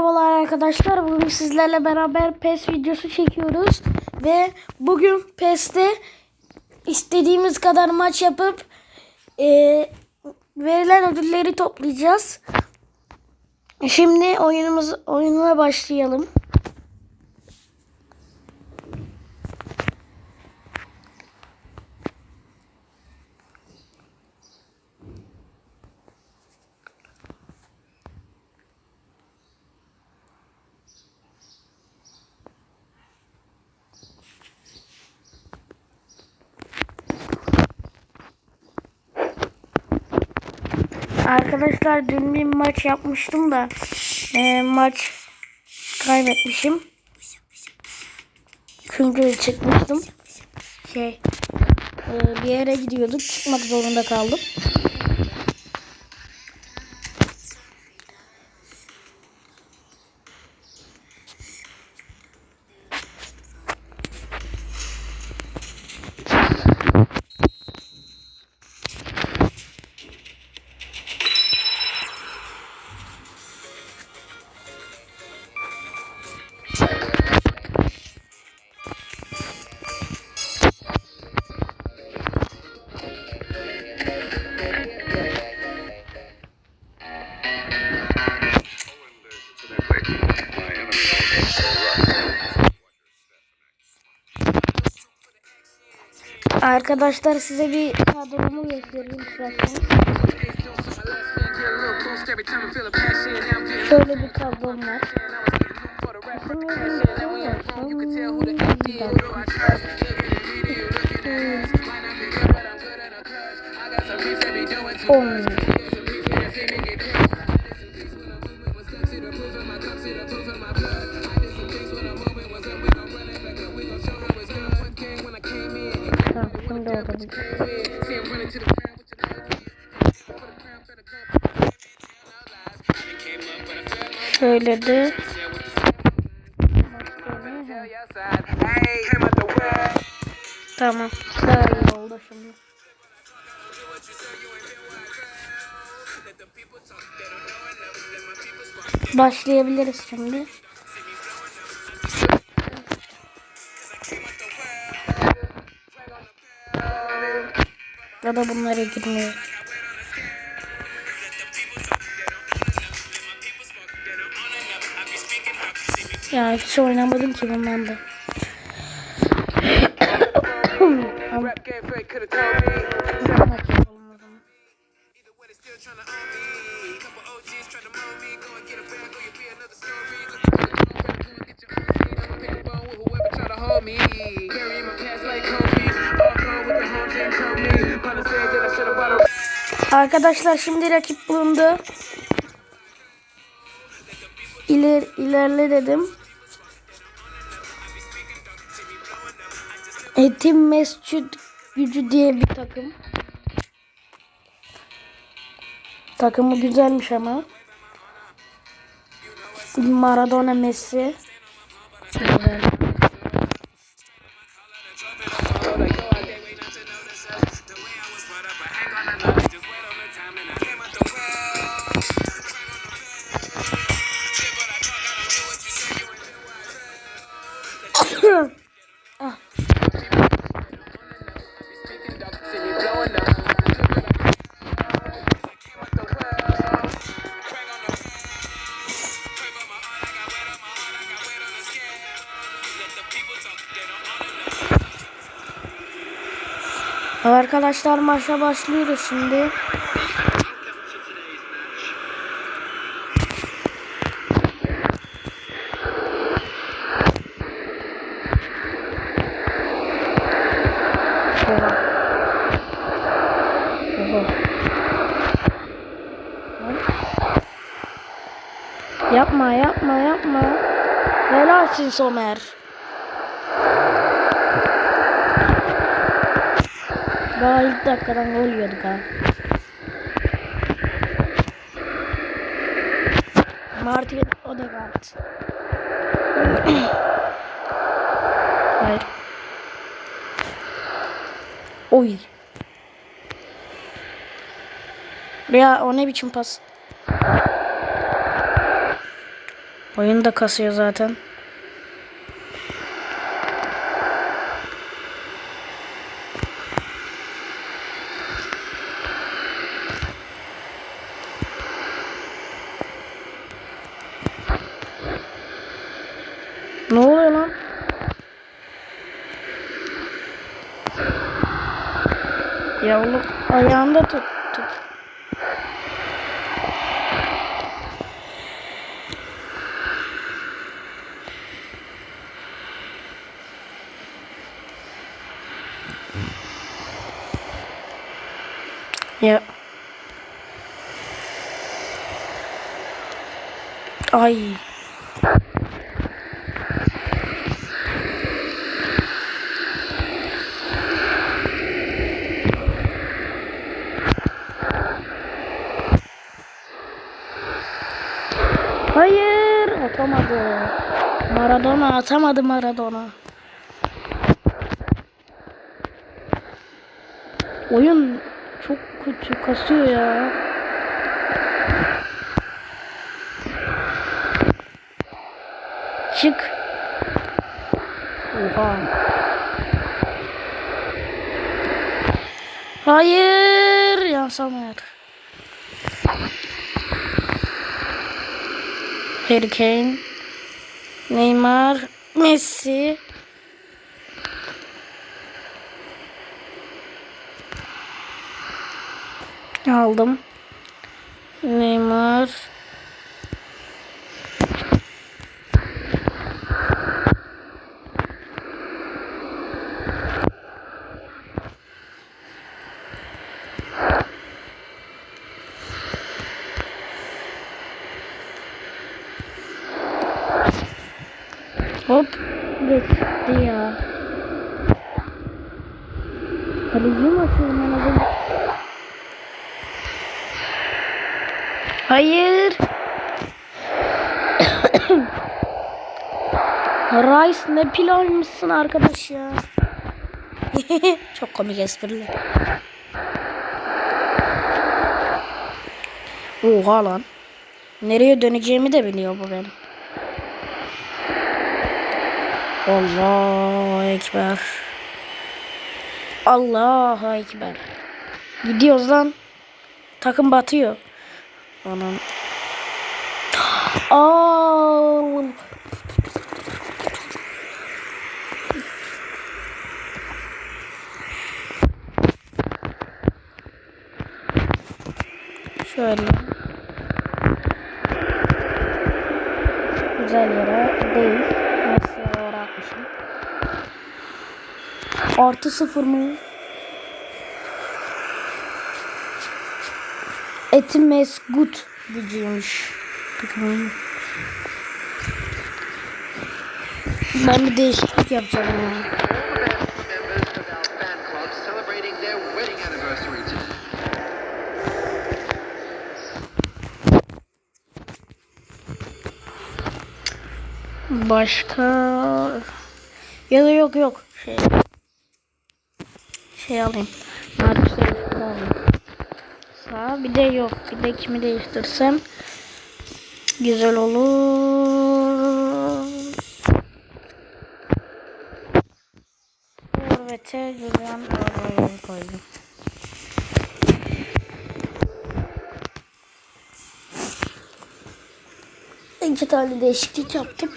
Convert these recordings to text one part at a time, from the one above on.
Merhabalar arkadaşlar. Bugün sizlerle beraber PES videosu çekiyoruz. Ve bugün PES'te istediğimiz kadar maç yapıp e, verilen ödülleri toplayacağız. Şimdi oyunumuz oyununa başlayalım. Arkadaşlar dün bir maç yapmıştım da e, maç kaybetmişim. Çünkü çıkmıştım. Şey e, bir yere gidiyorduk. Çıkmak zorunda kaldım. Arkadaşlar size bir kadromu göstereyim isterseniz. Şöyle bir kadrom var. On. Şöyle de Tamam. Daha iyi oldu şimdi. Başlayabiliriz şimdi. Ya da bunlara girmeyi. Ya hiç oynamadım ki bundan da. Arkadaşlar şimdi rakip bulundu. İler, ilerle dedim. Etim Mescid gücü diye bir takım. Takımı güzelmiş ama. Maradona Messi. Güzel. Arkadaşlar maça başlıyoruz şimdi. Yapma yapma yapma. Helalsin Somer. Daha ilk dakikadan gol yiyorduk ha. Martin Odegaard. Hayır. Oy. Ya o ne biçim pas? Oyun kasıyor zaten. Ne oluyor lan? Ya oğlum ayağında tut. tut. Ya. Ay. Hayır atamadı. Maradona atamadı Maradona. Oyun çok kötü kasıyor ya. Çık. Oha. Hayır yansamadı. Harry Kane, Neymar, Messi. Aldım. Neymar. Hop. Geçti ya. Kaleci mi açıyorum ben az önce? Hayır. Rice ne pilavmışsın arkadaş ya. Çok komik esprili. Oha lan. Nereye döneceğimi de biliyor bu benim. Allahu Ekber. Allahu Ekber. Gidiyoruz lan. Takım batıyor. Anam. Aa. Şöyle. Güzel yere değil. Nasıl yere atmışım. Artı sıfır mı? Etimes gut gücüymüş. Ben bir değişiklik yapacağım ya. Başka ya da yok yok şey şey alayım. Bir de yok. Bir de kimi değiştirsem güzel olur. Forvet'e Julian Alvarez'i koydum. İki tane değişiklik yaptım.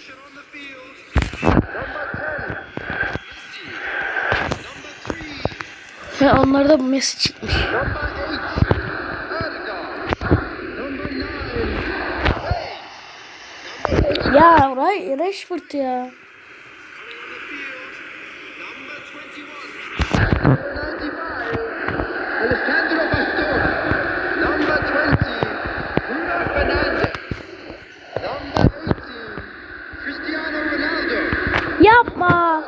Ve onlarda Messi çıkmış. Ya Ray Rashford ya. Alessandro Bastoni. Number 20, Bruno Fernandes. Number 18, Cristiano Ronaldo. Yapma.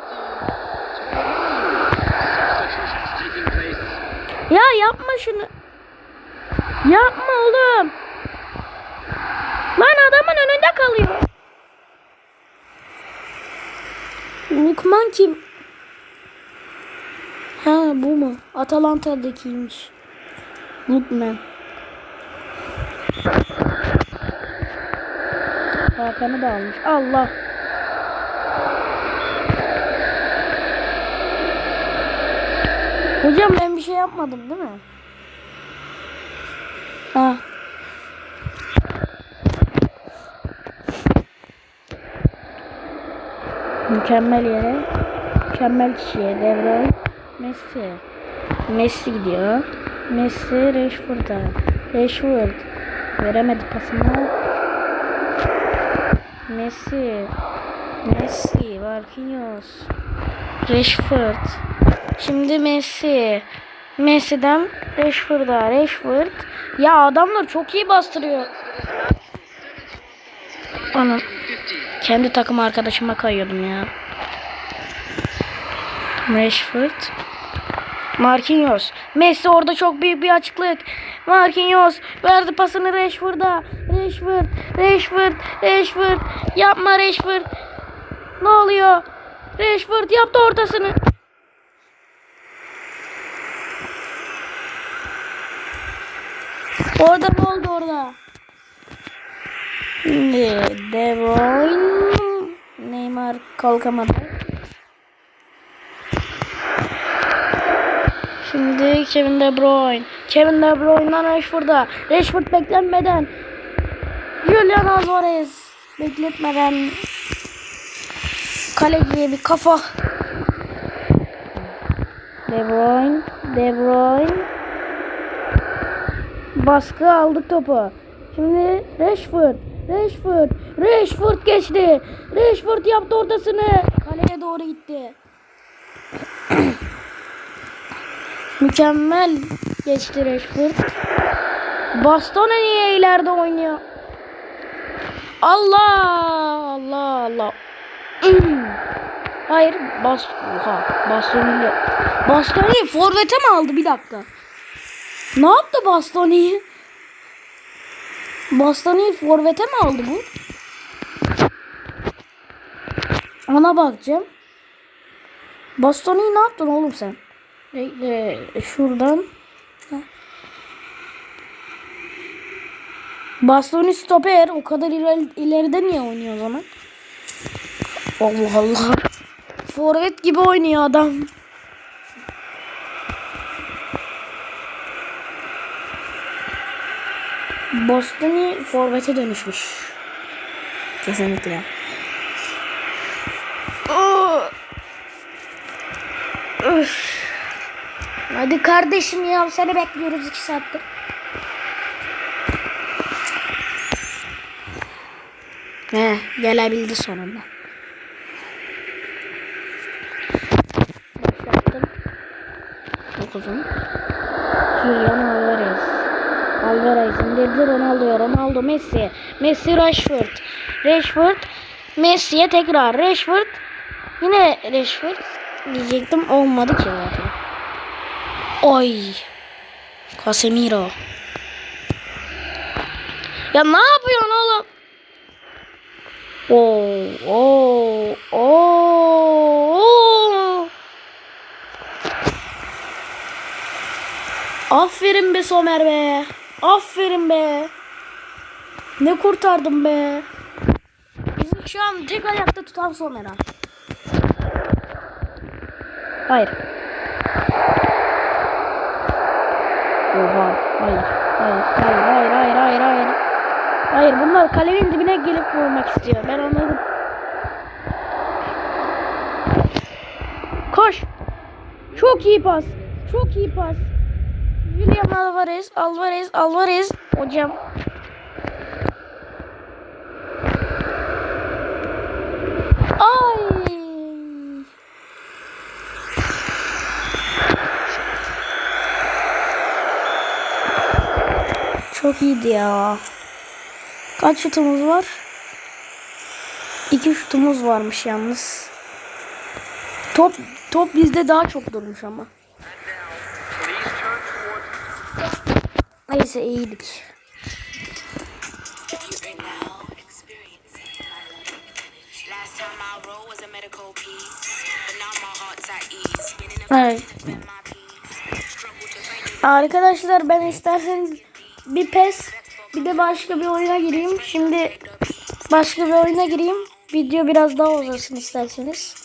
Ya yapma şunu. Yapma oğlum. Lukman kim? Ha bu mu? Atalanta'dakiymiş. Lukman. Hakan'ı da almış. Allah. Hocam ben bir şey yapmadım değil mi? Ha. Mükemmel yere. Mükemmel kişiye. De Bruyne. Messi. Messi gidiyor. Messi Rashford'a. Rashford. Veremedi pasını. Messi. Messi. Marquinhos. Rashford. Şimdi Messi. Messi'den Rashford'a. Rashford. Ya adamlar çok iyi bastırıyor. Anam. Kendi takım arkadaşıma kayıyordum ya. Rashford. Marquinhos. Messi orada çok büyük bir açıklık. Marquinhos verdi pasını Rashford'a. Rashford, Rashford, Rashford. Yapma Rashford. Ne oluyor? Rashford yaptı ortasını. Orada ne oldu orada? Şimdi De Bruyne. Kalkamadı. Şimdi Kevin De Bruyne. Kevin De Bruyne'dan Rashford'a. Rashford beklenmeden. Julian Alvarez. Bekletmeden. Kaleciye bir kafa. De Bruyne. De Bruyne. Baskı aldık topu. Şimdi Rashford. Rashford. Rashford geçti. Rashford yaptı ortasını. Kaleye doğru gitti. Mükemmel geçti Rashford. Bastona niye ileride oynuyor? Allah Allah Allah. Hayır bas oha Bastoni'yle Bastoni forvete mi aldı bir dakika? Ne yaptı Bastoni'yi? Bastoni'yi forvete mi aldı bu? Ona bakacağım. Bastoni'yi ne yaptın oğlum sen? Bekle şuradan. Heh. Bastoni stoper o kadar ileri, ileride niye oynuyor o zaman? Allah Allah. Forvet gibi oynuyor adam. Boston'ı forvete dönüşmüş. Kesinlikle. Üf. Hadi kardeşim ya seni bekliyoruz iki saattir. He gelebildi sonunda. Başlattım. Dokuzun. Julian Alvarez. Alvarez indirdi Ronaldo'ya. Ronaldo Messi. Messi Rashford. Rashford. Messi'ye tekrar. Rashford. Yine Rashford. Diyecektim olmadı ki zaten. Oy. Casemiro. Ya ne yapıyorsun oğlum? Oo, oo, oo, oo. Aferin be Somer be. Aferin be. Ne kurtardım be. Bizi şu an tek ayakta tutan ha. Hayır. Oha. Hayır. Hayır. Hayır. Hayır. Hayır. Hayır. Hayır. Hayır. Bunlar kalenin dibine gelip vurmak istiyor. Ben anladım. Koş. Çok iyi pas. Çok iyi pas. William Alvarez. Alvarez. Alvarez. Hocam. Ay. Çok iyiydi ya. Kaç şutumuz var? İki şutumuz varmış yalnız. Top top bizde daha çok durmuş ama. İn the Evet. Arkadaşlar ben isterseniz bir pes bir de başka bir oyuna gireyim. Şimdi başka bir oyuna gireyim. Video biraz daha uzasın isterseniz.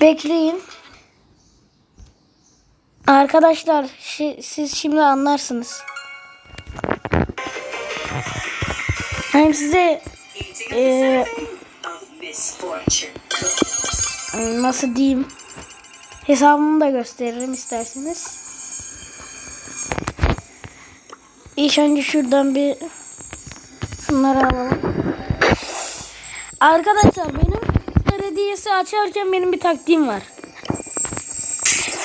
Bekleyin. Arkadaşlar şi- siz şimdi anlarsınız. Hem size eee, nasıl diyeyim hesabımı da gösteririm isterseniz. İlk önce şuradan bir şunları alalım. Arkadaşlar benim hediyesi açarken benim bir taktiğim var.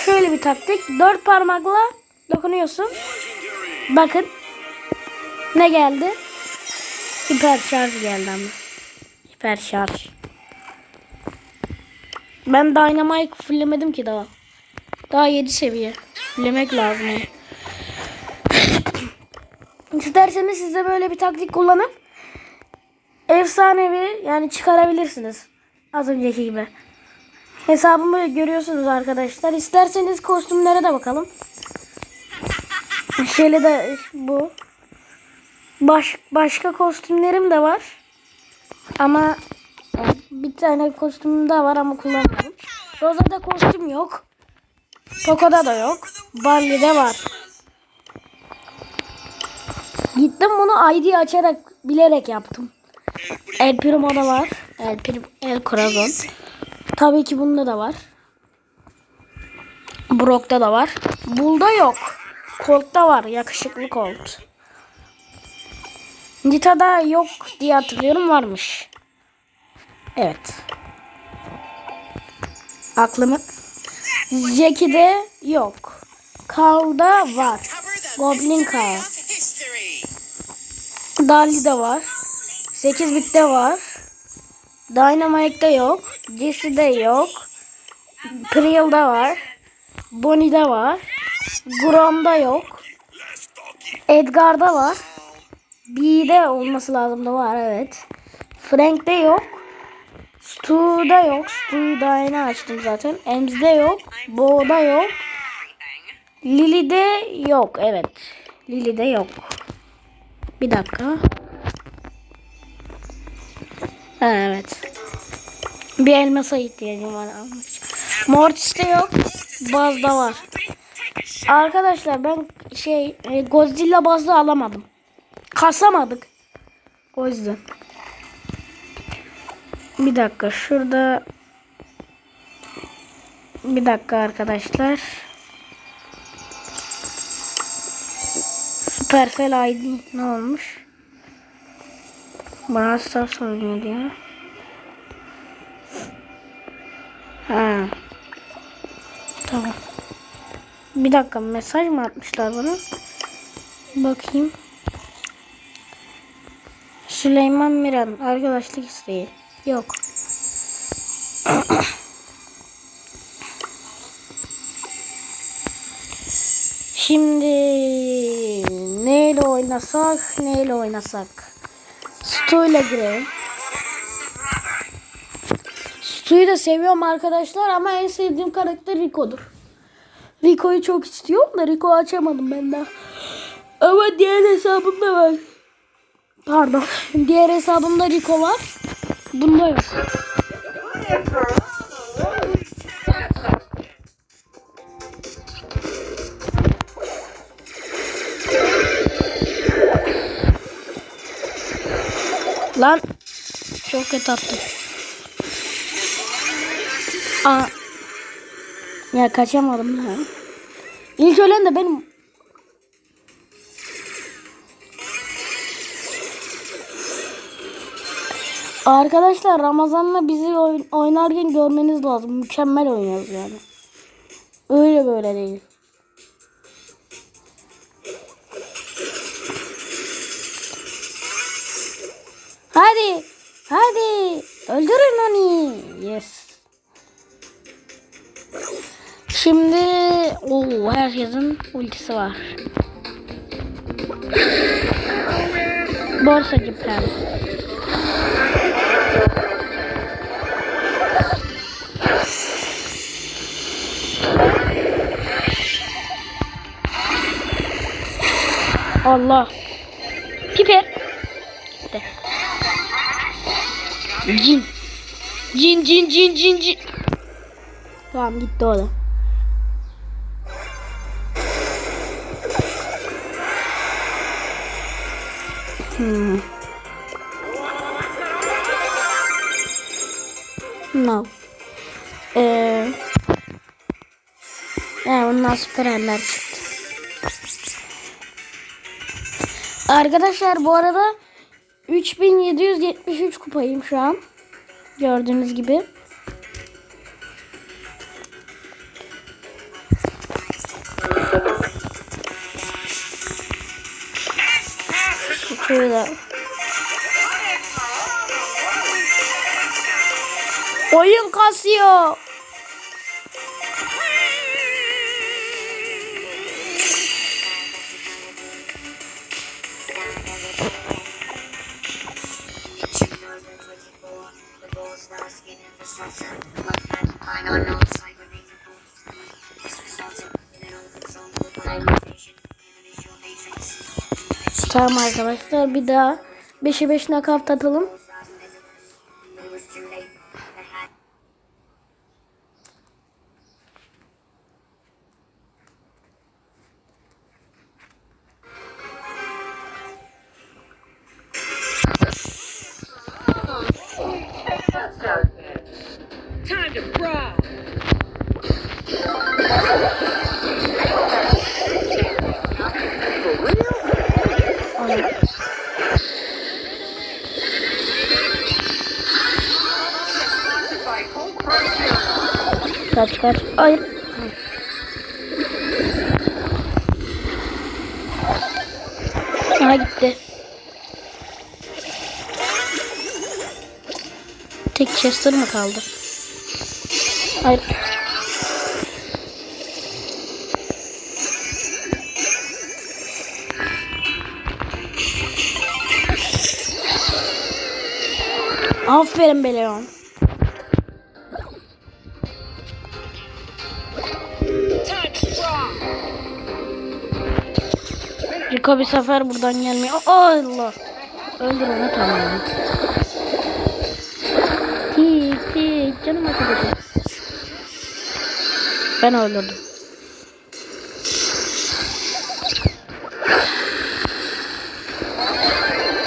Şöyle bir taktik. Dört parmakla dokunuyorsun. Bakın. Ne geldi? Hiper şarj geldi ama. Hiper şarj. Ben Dynamite fullemedim ki daha. Daha 7 seviye. Fullemek lazım. İsterseniz siz de böyle bir taktik kullanıp efsanevi yani çıkarabilirsiniz. Az önceki gibi. Hesabımı görüyorsunuz arkadaşlar. İsterseniz kostümlere de bakalım. Şöyle de bu. Baş, başka kostümlerim de var. Ama bir tane kostümüm daha var ama kullanmadım. Rosa'da kostüm yok. Toko'da da yok. Barley'de var. Gittim bunu ID açarak bilerek yaptım. El Primo'da var. El, El Corazon. Tabii ki bunda da var. Brock'ta da var. Bull'da yok. Colt'ta var. Yakışıklı Colt. Nita'da yok diye hatırlıyorum varmış. Evet. Aklımı. Jackie'de yok. Carl'da var. Goblin Carl. Dali'de var. 8 bitte var. Dynamite'de yok. Jesse'de yok. Prill'da var. Bonnie'de var. Grom'da yok. Edgar'da var. B'de olması lazım da var evet. Frank'te yok. Stu'da yok. Stu'yu daha yeni açtım zaten. Ems'de yok. Bo'da yok. Lily'de yok. Evet. Lily'de yok. Bir dakika. Evet. Bir elmasa ihtiyacım var almak için. Mortis'te yok. Bazda var. Arkadaşlar ben şey e, Godzilla bazlı alamadım. Kasamadık. O yüzden. Bir dakika şurada bir dakika arkadaşlar. Supercell ID ne olmuş? Bana Stars oynuyor diyor. Ha. Tamam. Bir dakika mesaj mı atmışlar bana? Bakayım. Süleyman Miran arkadaşlık isteği. Yok. Şimdi neyle oynasak, neyle oynasak? Stu girelim. Stu'yu da seviyorum arkadaşlar ama en sevdiğim karakter Rico'dur. Rico'yu çok istiyorum da Rico açamadım ben daha. Ama diğer hesabımda var. Pardon. Diğer hesabımda Rico var. Bunda yok. Lan çok kötü attım. Aa. Ya kaçamadım ya. İlk ölen de benim. Arkadaşlar Ramazan'la bizi oyn- oynarken görmeniz lazım. Mükemmel oynuyoruz yani. Öyle böyle değil. Hadi. Hadi. Öldürün onu. Yes. Şimdi o herkesin ultisi var. Borsacı Pem. Allah. Piper. Gitti. Cin. Cin cin cin cin cin. Tamam gitti o da. Hmm. No. Ee, he, bundan süperenler çıktı. Arkadaşlar bu arada 3773 kupayım şu an. Gördüğünüz gibi. Şurada. Oyun kasıyor. Tamam arkadaşlar bir daha 5'e 5 nakavt atalım. Kaç kaç. Ay. Aha gitti. Tek Chester mı kaldı? Hayır. Aferin be Rico bir sefer buradan gelmiyor. Allah. Öldür onu tamam. Tik tik canım arkadaşım. Ben öldürdüm.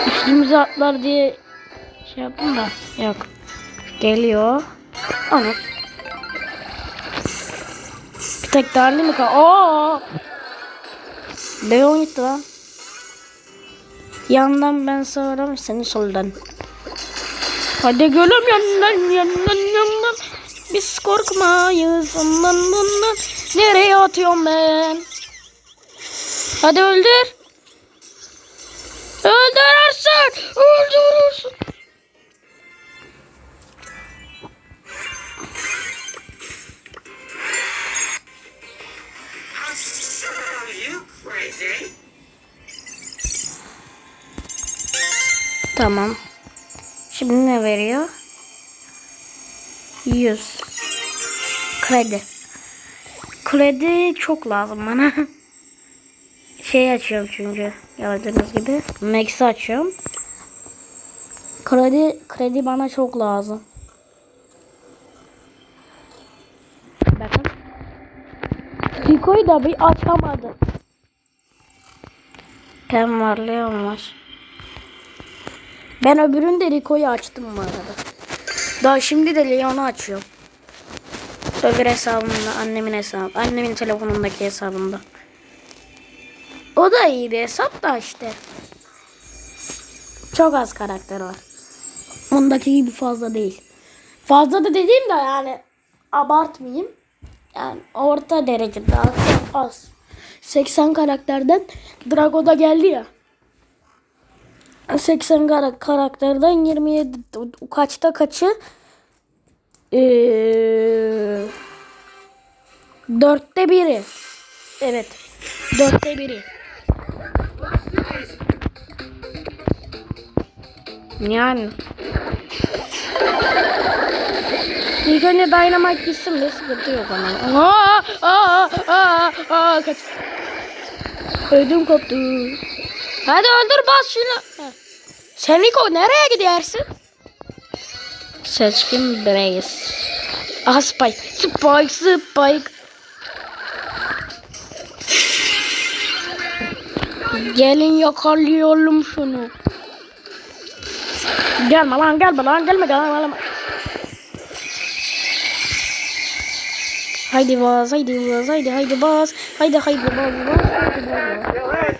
Üstümüze atlar diye şey yaptım da yok. Geliyor. Onu. Bir tek darlı mı kal? Oo! Leon gitti. Yandan ben sağırım seni soldan. Hadi gülüm yandan yandan yandan. Biz korkmayız ondan ondan. Nereye atıyorum ben? Hadi öldür. Öldürürsün. Öldürürsün. Tamam. Şimdi ne veriyor? 100. Kredi. Kredi çok lazım bana. Şey açıyorum çünkü gördüğünüz gibi. Max'i açıyorum. Kredi kredi bana çok lazım. Bakın. Rico'yu da bir açamadım. Pen var, Leon var. Ben öbüründe Rico'yu açtım bu arada. Daha şimdi de Leon'u açıyorum. Öbür hesabımda, annemin hesabı. Annemin telefonundaki hesabında. O da iyi bir hesap da işte. Çok az karakter var. Ondaki gibi fazla değil. Fazla da dediğim de yani abartmayayım. Yani orta derecede az. az. 80 karakterden Drago'da geldi ya. 80 kara- karakterden 27 kaçta kaçı? Ee, dörtte biri. Evet. Dörtte biri. Yani. İlk önce Dynamite gitsin de sıkıntı yok ama. Aa, aa, aa, aa, kaç. Ödüm koptu. Hadi öldür bas şunu. Sen Niko nereye gidersin? Seçkin Brace. Aha Spike. Spike, Spike. Gelin yakalayalım şunu. Gelme lan gelme lan gelme gelme gelme. Haydi bas haydi bas haydi haydi bas. Haydi haydi bas bas. Haydi bas.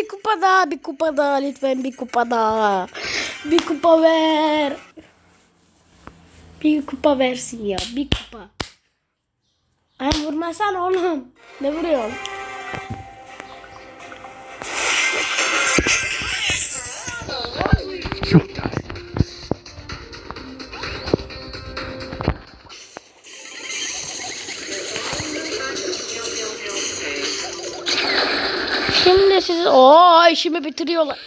bir kupa daha, bir kupa daha lütfen bir kupa daha. Bir kupa ver. Bir kupa versin ya, bir kupa. Ay vurmasan oğlum. Ne vuruyorsun? işimi bitiriyorlar.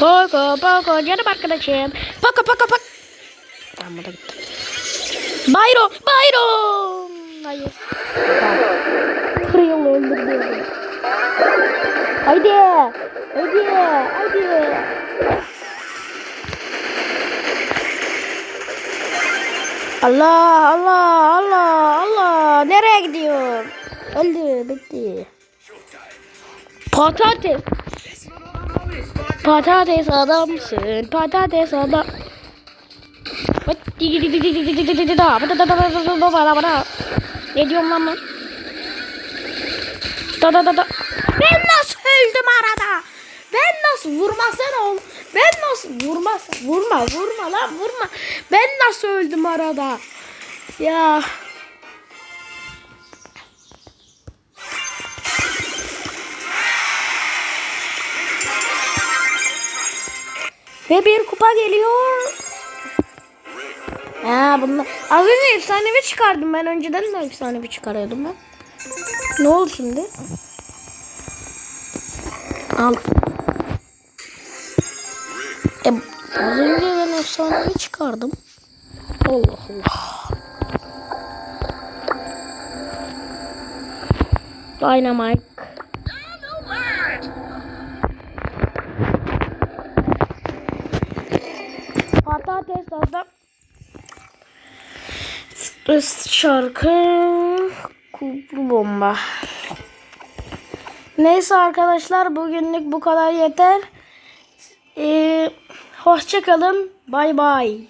Poco Poco canım arkadaşım. Poco Poco Poco. Tamam da gitti. Bayron Bayron. Hayır. Kralı öldürdü. Haydi. Haydi. Haydi. Allah Allah Allah Allah nereye gidiyor? Öldü bitti. Patates. Patates adamsın. Patates adam. Ne diyorum lan ben? Da da da da. Ben nasıl öldüm arada? Ben nasıl vurmasan oğlum? Ben nasıl vurmasan? Vurma vurma lan vurma. Ben nasıl öldüm arada? Ya. Ve bir kupa geliyor. Ha bunlar. Az önce efsanevi çıkardım ben. Önceden de efsanevi çıkarıyordum ben. Ne oldu şimdi? Al. E, az önce ben efsanevi çıkardım. Allah Allah. Dynamite. şarkı kublu bomba. Neyse arkadaşlar bugünlük bu kadar yeter. Ee, hoşça kalın. Bay bay.